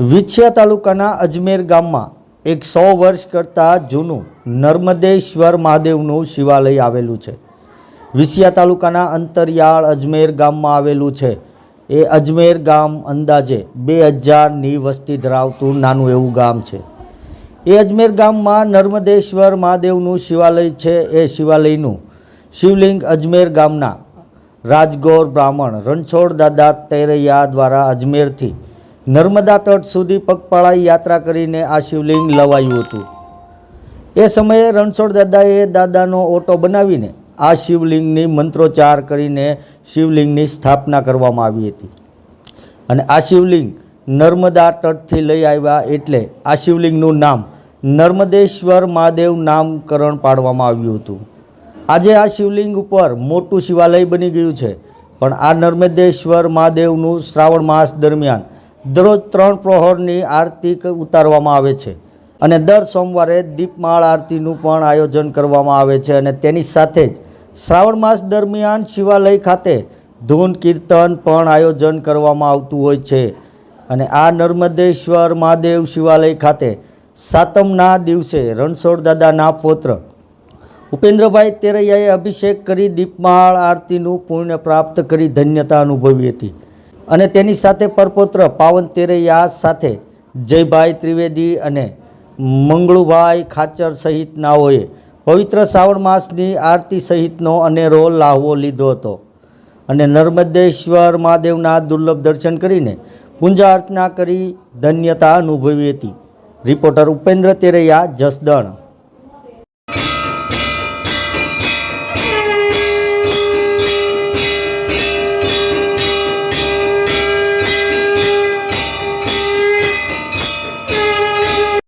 વિછિયા તાલુકાના અજમેર ગામમાં એક સો વર્ષ કરતાં જૂનું નર્મદેશ્વર મહાદેવનું શિવાલય આવેલું છે. વિછિયા તાલુકાના અંતરિયાળ અજમેર ગામમાં આવેલું છે. એ અજમેર ગામ અંદાજે બે હજારની વસ્તી ધરાવતું નાનું એવું ગામ છે. એ અજમેર ગામમાં નર્મદેશ્વર મહાદેવનું શિવાલય છે. એ શિવાલયનું શિવલિંગ અજમેર ગામના રાજગોર બ્રાહ્મણ રણછોડ દાદા તૈરૈયા દ્વારા અજમેરથી નર્મદા તટ સુધી પગપાળા યાત્રા કરીને આ શિવલિંગ લવાયું હતું. એ સમયે રણછોડ દાદાએ દાદાનો ઓટો બનાવીને આ શિવલિંગની મંત્રોચ્ચાર કરીને શિવલિંગની સ્થાપના કરવામાં આવી હતી. અને આ શિવલિંગ નર્મદા તટથી લઈ આવ્યા એટલે આ શિવલિંગનું નામ નર્મદેશ્વર મહાદેવ નામકરણ પાડવામાં આવ્યું હતું. આજે આ શિવલિંગ ઉપર મોટું શિવાલય બની ગયું છે. પણ આ નર્મદેશ્વર મહાદેવનું શ્રાવણ માસ દરમિયાન દરરોજ ત્રણ પ્રહોરની આરતી ઉતારવામાં આવે છે. અને દર સોમવારે દીપમાળ આરતીનું પણ આયોજન કરવામાં આવે છે અને તેની સાથે જ શ્રાવણ માસ દરમિયાન શિવાલય ખાતે ધૂન કીર્તન પણ આયોજન કરવામાં આવતું હોય છે. અને આ નર્મદેશ્વર મહાદેવ શિવાલય ખાતે સાતમના દિવસે રણછોડ દાદાના પૌત્ર ઉપેન્દ્રભાઈ તેરૈયાએ અભિષેક કરી દીપમાળ આરતીનું પુણ્ય પ્રાપ્ત કરી ધન્યતા અનુભવી હતી. અને તેની સાથે પરપોત્ર પાવન તેરૈયા સાથે જયભાઈ ત્રિવેદી અને મંગળુભાઈ ખાચર સહિતનાઓએ પવિત્ર શ્રાવણ માસની આરતી સહિતનો અનેરો લાહવો લીધો હતો. અને નર્મદેશ્વર મહાદેવના દુર્લભ દર્શન કરીને પૂજા અર્ચના કરી ધન્યતા અનુભવી હતી. રિપોર્ટર ઉપેન્દ્ર તેરૈયા, જસદણ.